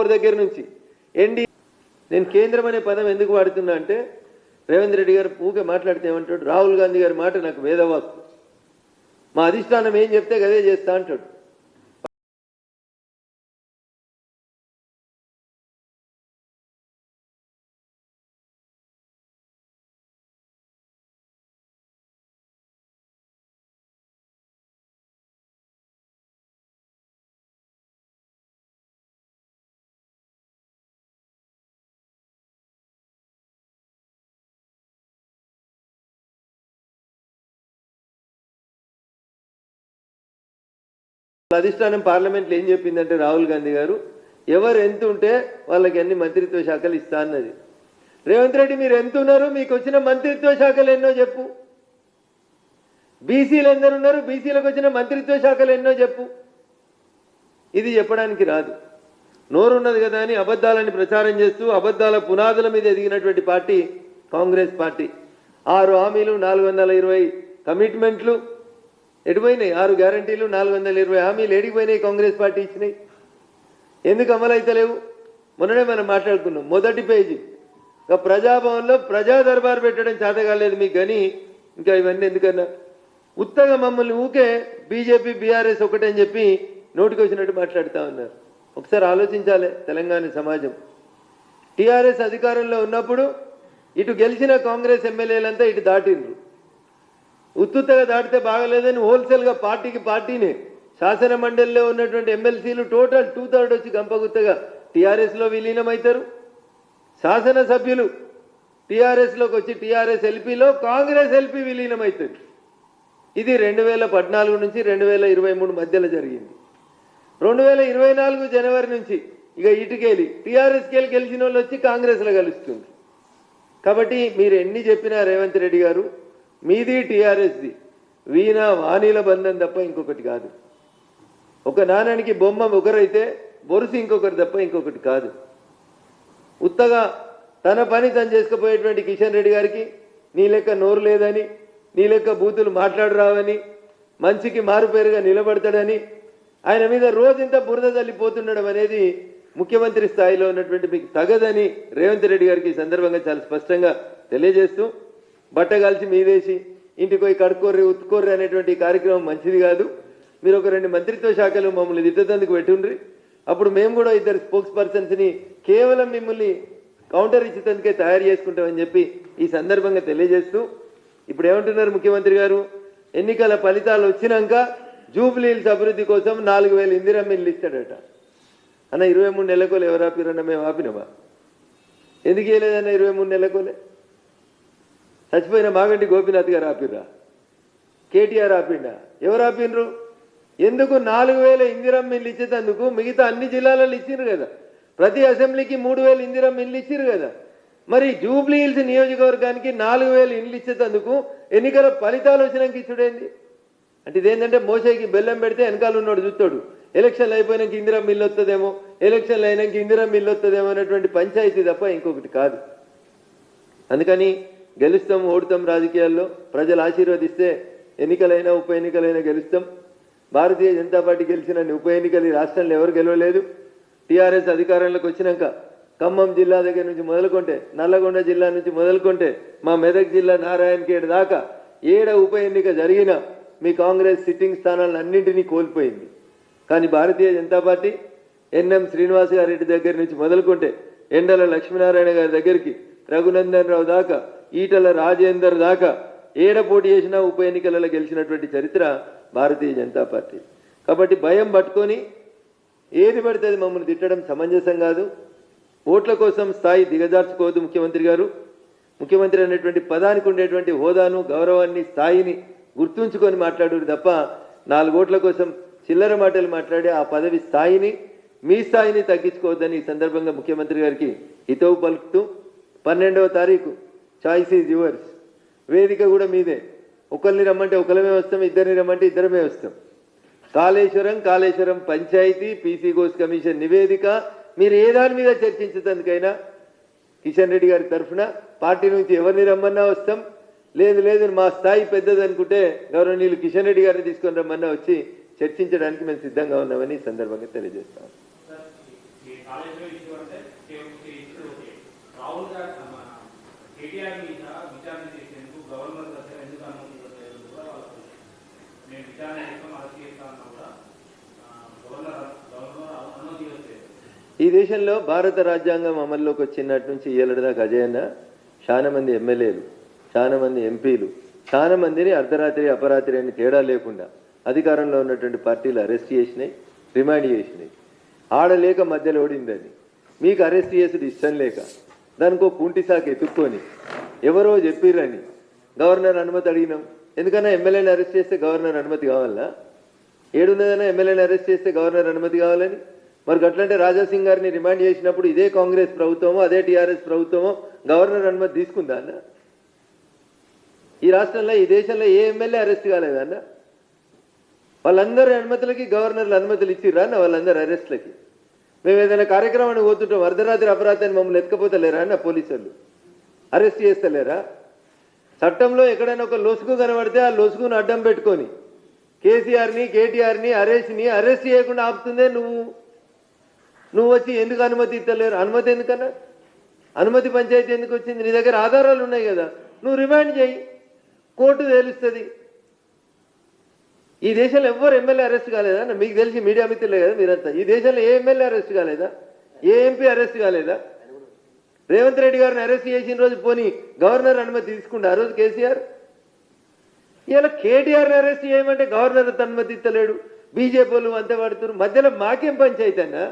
Four దగ్గర నుంచి. ND నేను కేంద్రం అనే పదం ఎందుకు వాడుతున్నా అంటే రేవంత్ రెడ్డి గారు ఊకే మాట్లాడితే ఏమంటాడు? రాహుల్ గాంధీ గారి మాట నాకు వేదవాక్కు మా అధిష్టానం ఏం చెప్తే గదే చేస్తా అంటాడు. అధిష్టానం పార్లమెంట్లో ఏం చెప్పిందంటే రాహుల్ గాంధీ గారు ఎవరు ఎంత ఉంటే వాళ్ళకి అన్ని మంత్రిత్వ శాఖలు ఇస్తా అన్నది. రేవంత్ రెడ్డి మీరు ఎంత ఉన్నారు? మీకు వచ్చిన మంత్రిత్వ శాఖలు ఎన్నో చెప్పు. బీసీలు ఎందరు ఉన్నారు? బీసీలకు వచ్చిన మంత్రిత్వ శాఖలు ఎన్నో చెప్పు. ఇది చెప్పడానికి రాదు. నోరున్నది కదా అని అబద్ధాలని ప్రచారం చేస్తూ అబద్ధాల పునాదుల మీద ఎదిగినటువంటి పార్టీ కాంగ్రెస్ పార్టీ. ఆరు హామీలు నాలుగు వందల ఇరవై కమిట్మెంట్లు ఎడిపోయినాయి ఆరు గ్యారంటీలు నాలుగు వందల ఇరవై హామీలు ఎడిపోయినాయి కాంగ్రెస్ పార్టీ ఇచ్చినాయి. ఎందుకు అమలైతలేవు మొన్ననే మనం మాట్లాడుకున్నాం. మొదటి పేజీ. ఇంకా ప్రజాభవన్లో ప్రజా దర్బార్ పెట్టడం చేత కాలేదు మీకు కానీ ఇంకా ఇవన్నీ ఎందుకన్నా? ఉత్తగా మమ్మల్ని ఊకే బీజేపీ బీఆర్ఎస్ ఒకటని చెప్పి నోటికి వచ్చినట్టు మాట్లాడుతూ ఉన్నారు. ఒకసారి ఆలోచించాలి తెలంగాణ సమాజం. టీఆర్ఎస్ అధికారంలో ఉన్నప్పుడు ఇటు గెలిచిన కాంగ్రెస్ ఎమ్మెల్యేలంతా ఇటు దాటిండ్రు. ఉత్తుత్తగా దాటితే బాగలేదని హోల్సేల్గా పార్టీకి పార్టీనే. శాసన మండలిలో ఉన్నటువంటి ఎమ్మెల్సీలు టోటల్ టూ థర్డ్ వచ్చి గంపగుత్తగా టీఆర్ఎస్లో విలీనమవుతారు శాసనసభ్యులు టీఆర్ఎస్లోకి వచ్చి టీఆర్ఎస్ ఎల్పీలో కాంగ్రెస్ ఎల్పీ విలీనమవుతుంది ఇది రెండు వేల పద్నాలుగు నుంచి రెండు వేల ఇరవై మూడు మధ్యలో జరిగింది. రెండు వేల ఇరవై నాలుగు జనవరి నుంచి ఇక ఇటుకెళ్ళి టీఆర్ఎస్కి వెళ్ళి గెలిచిన వాళ్ళు వచ్చి కాంగ్రెస్లో కలుస్తుంది. కాబట్టి మీరు ఎన్ని చెప్పినా రేవంత్ రెడ్డి గారు మీది టీఆర్ఎస్ది. వీణ వాణిల బంధం తప్ప ఇంకొకటి కాదు. ఒక నాణానికి బొమ్మ ఒకరైతే బొరుసు ఇంకొకరు తప్ప ఇంకొకటి కాదు. ఉత్తగా తన పని తను చేసుకుపోయేటువంటి కిషన్ రెడ్డి గారికి నీ లెక్క నోరు లేదని నీ లెక్క బూతులు మాట్లాడరావని మంచికి మారుపేరుగా నిలబడతాడని ఆయన మీద రోజంతా బురద తల్లిపోతుండడం అనేది ముఖ్యమంత్రి స్థాయిలో ఉన్నటువంటి మీకు తగదని రేవంత్ రెడ్డి గారికి ఈ సందర్భంగా చాలా స్పష్టంగా తెలియజేస్తూ బట్ట కలిసి మీదేసి ఇంటికి పోయి కడుక్కోర్రి ఉత్తుకోర్రి అనేటువంటి కార్యక్రమం మంచిది కాదు. మీరు ఒక రెండు మంత్రిత్వ శాఖలు మమ్మల్ని దిట్టతందుకు పెట్టుండ్రి. అప్పుడు మేము కూడా ఇద్దరు స్పోక్స్ పర్సన్స్ని కేవలం మిమ్మల్ని కౌంటర్ ఇచ్చేందుకే తయారు చేసుకుంటామని చెప్పి ఈ సందర్భంగా తెలియజేస్తూ ఇప్పుడు ఏమంటున్నారు ముఖ్యమంత్రి గారు? ఎన్నికల ఫలితాలు వచ్చినాక జూబ్లీహిల్స్ అభివృద్ధి కోసం నాలుగు వేల ఇందిరమ్మ ఇల్లు ఇస్తాడట అన్న ఇరవై మూడు నెలకోలు ఎవరు ఆపిరన్న మేము ఆపినమా? ఎందుకు వేయలేదన్న ఇరవై మూడు నెలకోలే చచ్చిపోయిన మాగంటి గోపీనాథ్ గారు ఆపిర్రా? కేటీఆర్ ఆపిండా? ఎవరు ఆపిండ్రు? ఎందుకు నాలుగు వేల ఇందిరమ్మ ఇల్లు ఇచ్చేటందుకు మిగతా అన్ని జిల్లాలలో ఇచ్చిండ్రు కదా? ప్రతి అసెంబ్లీకి మూడు వేల ఇందిరమ్మ ఇల్లు ఇచ్చిర్రు కదా? మరి జూబ్లీ హిల్స్ నియోజకవర్గానికి నాలుగు వేలు ఇండ్లు ఇచ్చేటందుకు ఎన్నికల ఫలితాలు వచ్చినాక ఇచ్చుడేంది? అంటే ఇదేంటంటే మోసేకి బెల్లం పెడితే వెనకాల ఉన్నాడు చూస్తాడు ఎలక్షన్లు అయిపోయినాక ఇందిరా మిల్లు వస్తుందేమో ఎలక్షన్లు అయినాక ఇందిరా మిల్లు వస్తుందేమో అనేటువంటి పంచాయతీ తప్ప ఇంకొకటి కాదు. అందుకని గెలుస్తాం ఓడుతాం రాజకీయాల్లో. ప్రజలు ఆశీర్వదిస్తే ఎన్నికలైనా ఉప ఎన్నికలైనా గెలుస్తాం. భారతీయ జనతా పార్టీ గెలిచిన ఉప ఎన్నికలు ఈ రాష్ట్రంలో ఎవరు గెలవలేదు. టీఆర్ఎస్ అధికారంలోకి వచ్చినాక ఖమ్మం జిల్లా దగ్గర నుంచి మొదలుకుంటే నల్లగొండ జిల్లా నుంచి మొదలుకుంటే మా మెదక్ జిల్లా నారాయణఖేడ్ దాకా ఏడ ఉప ఎన్నిక జరిగినా మీ కాంగ్రెస్ సిట్టింగ్ స్థానాలను అన్నింటినీ కోల్పోయింది. కానీ భారతీయ జనతా పార్టీ ఎన్ఎం శ్రీనివాస్ గారెడ్డి దగ్గర నుంచి మొదలుకుంటే ఎండల లక్ష్మీనారాయణ గారి దగ్గరికి రఘునందన్ రావు దాకా ఈటల రాజేందర్ దాకా ఏడ పోటీ చేసినా ఉప ఎన్నికలలో గెలిచినటువంటి చరిత్ర భారతీయ జనతా పార్టీ. కాబట్టి భయం పట్టుకొని ఏది పడితే అది మమ్మల్ని తిట్టడం సమంజసం కాదు. ఓట్ల కోసం స్థాయి దిగజార్చుకోవద్దు ముఖ్యమంత్రి గారు. ముఖ్యమంత్రి అనేటువంటి పదానికి ఉండేటువంటి హోదాను గౌరవాన్ని స్థాయిని గుర్తుంచుకొని మాట్లాడు తప్ప నాలుగు ఓట్ల కోసం చిల్లర మాటలు మాట్లాడి ఆ పదవి స్థాయిని మీ స్థాయిని తగ్గించుకోవద్దని ఈ సందర్భంగా ముఖ్యమంత్రి గారికి హితవు పలుకుతూ పన్నెండవ తారీఖు చాయిస్ ఈజ్ యువర్స్ వేదిక కూడా మీదే. ఒకరిని రమ్మంటే ఒకరిమే వస్తాం ఇద్దరిని రమ్మంటే ఇద్దరమే వస్తాం. కాళేశ్వరం కాళేశ్వరం పంచాయతీ పీసీ గోస్ కమిషన్ నివేదిక. మీరు ఏ దాని మీద చర్చించేందుకైనా కిషన్ రెడ్డి గారి తరఫున పార్టీ నుంచి ఎవరిని రమ్మన్నా వస్తాం. లేదు లేదు మా స్థాయి పెద్దది అనుకుంటే గౌరవనీయులు కిషన్ రెడ్డి గారిని తీసుకొని రమ్మన్నా వచ్చి చర్చించడానికి మేము సిద్ధంగా ఉన్నామని సందర్భంగా తెలియజేస్తాం. కేటీఆర్ మీద విచారణ చేసేందుకు గవర్నర్ దగ్గర ఎందుకు అనుమతి ఇవ్వలేదు కూడా వాళ్ళ ప్రశ్న. మేము విచారణ చేస్తాం అరెస్ట్ చేస్తాం కూడా గవర్నర్ గవర్నర్ అనుమతి ఇవ్వలేదు ఈ దేశంలో భారత రాజ్యాంగం అమల్లోకి వచ్చినట్టు నుంచి ఏళ్ళ దాకా అజయన్న చాలా మంది ఎమ్మెల్యేలు చాలా మంది ఎంపీలు చాలా మందిని అర్ధరాత్రి అపరాత్రి అని తేడా లేకుండా అధికారంలో ఉన్నటువంటి పార్టీలు అరెస్ట్ చేసినాయి రిమాండ్ చేసినాయి. ఆడలేక మధ్యలో ఓడిందని. మీకు అరెస్ట్ చేసుడు ఇష్టం లేక. దానికో కుంటి సాకు ఎత్తుక్కొని ఎవరో చెప్పిర్రని గవర్నర్ అనుమతి అడిగినాం. ఎందుకన్నా ఎమ్మెల్యేని అరెస్ట్ చేస్తే గవర్నర్ అనుమతి కావాలా? ఏడున్నదైనా ఎమ్మెల్యేని అరెస్ట్ చేస్తే గవర్నర్ అనుమతి కావాలని? మరి అట్లంటే రాజాసింగ్ గారిని రిమాండ్ చేసినప్పుడు ఇదే కాంగ్రెస్ ప్రభుత్వమో అదే టీఆర్ఎస్ ప్రభుత్వమో గవర్నర్ అనుమతి తీసుకుందా అన్న? ఈ రాష్ట్రంలో ఈ దేశంలో ఏ ఎమ్మెల్యే అరెస్ట్ కాలేదన్న వాళ్ళందరి అనుమతులకి గవర్నర్లు అనుమతులు ఇచ్చిర్రా అన్న వాళ్ళందరి అరెస్ట్లకి? మేము ఏదైనా కార్యక్రమానికి పోతుంటాం అర్ధరాత్రి అపరాధాన్ని మమ్మల్ని ఎత్తుకపోతలేరా అన్న పోలీసులు? అరెస్ట్ చేస్తలేరా? చట్టంలో ఎక్కడైనా ఒక లొసుగు కనబడితే ఆ లొసుగును అడ్డం పెట్టుకొని కేసీఆర్ని కేటీఆర్ని అరెస్ట్ని అరెస్ట్ చేయకుండా ఆపుతుందే నువ్వు. నువ్వు వచ్చి ఎందుకు అనుమతి ఇస్తలేరు? అనుమతి ఎందుకన్నా? అనుమతి పంచాయతీ ఎందుకు వచ్చింది? నీ దగ్గర ఆధారాలు ఉన్నాయి కదా. నువ్వు రిమాండ్ చేయి. కోర్టు తేలుస్తుంది. ఈ దేశంలో ఎవ్వరు ఎమ్మెల్యే అరెస్ట్ కాలేదా? నా మీకు తెలిసి మీడియా మిత్రులే కదా మీరంతా. ఈ దేశంలో ఏ ఎమ్మెల్యే అరెస్ట్ కాలేదా? ఏ ఎంపీ అరెస్ట్ కాలేదా? రేవంత్ రెడ్డి గారిని అరెస్ట్ చేసిన రోజు పోని గవర్నర్ అనుమతి తీసుకుంటే ఆ రోజు కేసీఆర్? ఇలా కేటీఆర్ని అరెస్ట్ చేయమంటే గవర్నర్ అనుమతి ఇస్తలేడు. బీజేపీ వాళ్ళు అంతే పడుతున్నారు మధ్యలో మాకేం పంచాయతీ అన్నా?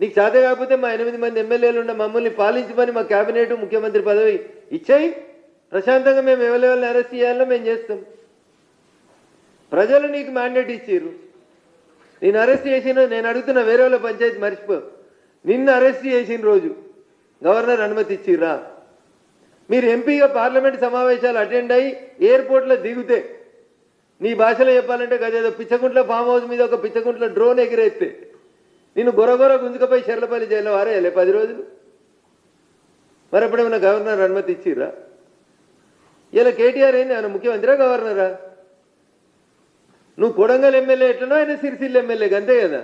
నీకు చేత కాకపోతే మా ఎనిమిది మంది ఎమ్మెల్యేలు ఉన్న మమ్మల్ని పాలించమని మా కేబినెట్ ముఖ్యమంత్రి పదవి ఇచ్చాయి. ప్రశాంతంగా మేము ఎవరెవరిని అరెస్ట్ చేయాలో మేము చేస్తాం. ప్రజలు నీకు మ్యాండేట్ ఇచ్చారు నేను అరెస్ట్ చేసిన నేను అడుగుతున్న వేరే వాళ్ళ పంచాయతీ మర్చిపో. నిన్ను అరెస్ట్ చేసిన రోజు గవర్నర్ అనుమతి ఇచ్చిర్రా? మీరు ఎంపీగా పార్లమెంట్ సమావేశాలు అటెండ్ అయ్యి ఎయిర్పోర్ట్లో దిగితే నీ భాషలో చెప్పాలంటే గదేదో పిచ్చకుంట్ల ఫామ్ హౌస్ మీద ఒక పిచ్చకుంట్ల డ్రోన్ ఎగిరేస్తే నిన్ను గొరగొర గుంజుకపోయి చెర్లపల్లి జైల్లో వారేయాలి పది రోజులు? మరి ఎప్పుడేమన్నా గవర్నర్ అనుమతి ఇచ్చిర్రా? ఇలా కేటీఆర్ ఏంది? ఆయన ముఖ్యమంత్రిరా గవర్నరా? నువ్వు కొడంగల్ ఎమ్మెల్యే ఎట్లనో ఆయన సిరిసిల్ల ఎమ్మెల్యే అంతే కదా?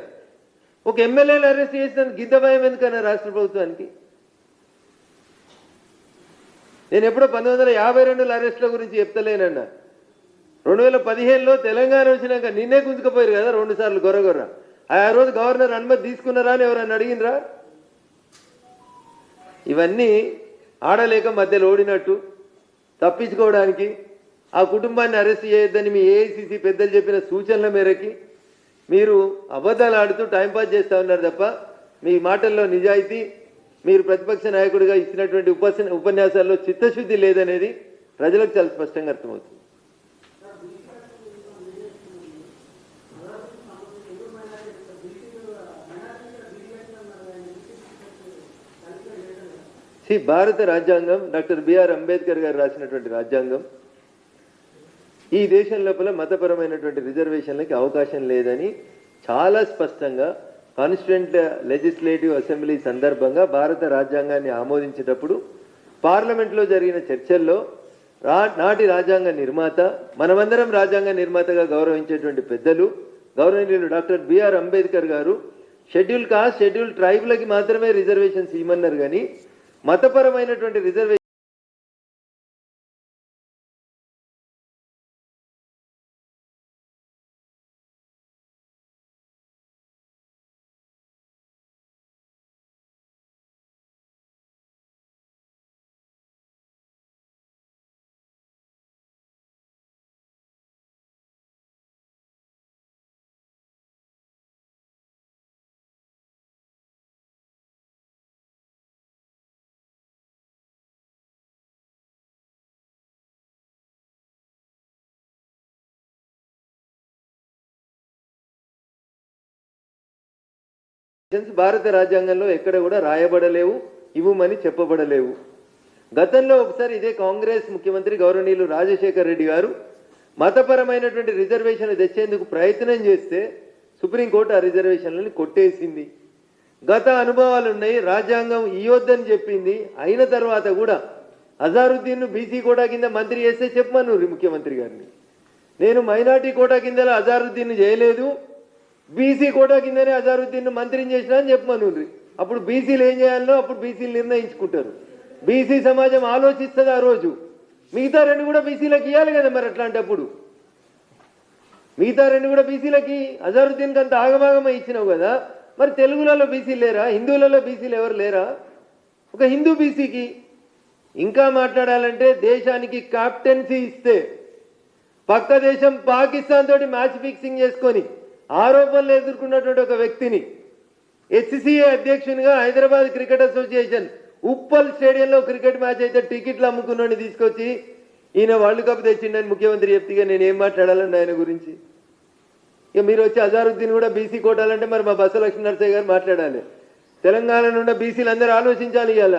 ఒక ఎమ్మెల్యేని అరెస్ట్ చేసినందుకు గిద్ద భయం ఎందుకన్నా రాష్ట్ర ప్రభుత్వానికి? నేను ఎప్పుడో పంతొమ్మిది వందల యాభై రెండుల అరెస్ట్ల గురించి చెప్తలేనన్నా. రెండు వేల పదిహేనులో తెలంగాణ వచ్చినాక నిన్నే గుంజుకుపోయారు కదా రెండు సార్లు గొర్ర ఆ రోజు గవర్నర్ అనుమతి తీసుకున్నారా అని ఎవరైనా అడిగినరా ఇవన్నీ ఆడలేక మధ్యలో ఓడినట్టు. తప్పించుకోవడానికి ఆ కుటుంబాన్ని అరెస్ట్ చేయొద్దని మీ ఏఐసిసి పెద్దలు చెప్పిన సూచనల మేరకి మీరు అబద్ధాలు ఆడుతూ టైంపాస్ చేస్తూ ఉన్నారు తప్ప మీ మాటల్లో నిజాయితీ మీరు ప్రతిపక్ష నాయకుడిగా ఇచ్చినటువంటి ఉపస ఉపన్యాసాల్లో చిత్తశుద్ధి లేదనేది ప్రజలకు చాలా స్పష్టంగా అర్థమవుతుంది. సి భారత రాజ్యాంగం డాక్టర్ బిఆర్ అంబేద్కర్ గారు రాసినటువంటి రాజ్యాంగం ఈ దేశం లోపల మతపరమైనటువంటి రిజర్వేషన్లకి అవకాశం లేదని చాలా స్పష్టంగా కాన్స్టిట్యూంట్ లెజిస్లేటివ్ అసెంబ్లీ సందర్భంగా భారత రాజ్యాంగాన్ని ఆమోదించేటప్పుడు పార్లమెంట్లో జరిగిన చర్చల్లో రా నాటి రాజ్యాంగ నిర్మాత మనమందరం రాజ్యాంగ నిర్మాతగా గౌరవించేటువంటి పెద్దలు గౌరవనీయులు డాక్టర్ బిఆర్ అంబేద్కర్ గారు షెడ్యూల్ కాస్ట్ షెడ్యూల్ ట్రైబ్లకి మాత్రమే రిజర్వేషన్స్ ఇవ్వమన్నారు కానీ మతపరమైనటువంటి రిజర్వేషన్ భారత రాజ్యాంగంలో ఎక్కడ కూడా రాయబడలేవు ఇవ్వమని చెప్పబడలేవు. గతంలో ఒకసారి ఇదే కాంగ్రెస్ ముఖ్యమంత్రి గౌరవనీయులు రాజశేఖర్ రెడ్డి గారు మతపరమైనటువంటి రిజర్వేషన్ తెచ్చేందుకు ప్రయత్నం చేస్తే సుప్రీంకోర్టు ఆ రిజర్వేషన్లని కొట్టేసింది. గత అనుభవాలు ఉన్నాయి రాజ్యాంగం ఇయ్యొద్దని చెప్పింది. అయిన తర్వాత కూడా అజారుద్దీన్ను బీసీ కోటా కింద మంత్రి చేస్తే చెప్పమను ముఖ్యమంత్రి గారిని. నేను మైనార్టీ కోటా కింద అజారుద్దీన్ చేయలేదు. బీసీ కోటా కిందనే అజారుద్దీన్ మంత్రిని చేసినా అని చెప్పమను అప్పుడు బీసీలు ఏం చేయాలో అప్పుడు బీసీలు నిర్ణయించుకుంటారు. బీసీ సమాజం ఆలోచిస్తుంది ఆ రోజు. మిగతా రెండు కూడా బీసీలకు ఇవ్వాలి కదా మరి అట్లాంటప్పుడు. మిగతా రెండు కూడా బీసీలకి అజారుద్దీన్కి అంత ఆగమాగమ ఇచ్చినావు కదా మరి తెలుగులలో బీసీలు లేరా? హిందువులలో బీసీలు ఎవరు లేరా? ఒక హిందూ బీసీకి ఇంకా మాట్లాడాలంటే దేశానికి క్యాప్టెన్సీ ఇస్తే పక్క దేశం పాకిస్తాన్ తోటి మ్యాచ్ ఫిక్సింగ్ చేసుకొని ఆరోపణలు ఎదుర్కొన్నటువంటి ఒక వ్యక్తిని హెచ్సిఏ అధ్యక్షునిగా హైదరాబాద్ క్రికెట్ అసోసియేషన్ ఉప్పల్ స్టేడియంలో క్రికెట్ మ్యాచ్ అయితే టికెట్లు అమ్ముకున్నోని తీసుకొచ్చి ఈయన వరల్డ్ కప్ తెచ్చిండని ముఖ్యమంత్రి చెప్తే నేను ఏం మాట్లాడాలండి ఆయన గురించి? ఇక మీరు వచ్చి అజారుద్దీన్ కూడా బీసీ కోటాలంటే మరి మా బస్సు లక్ష్మీ నరసయ్య గారు మాట్లాడాలి. తెలంగాణ నుండి బీసీలు అందరూ ఆలోచించాలి ఇవాళ.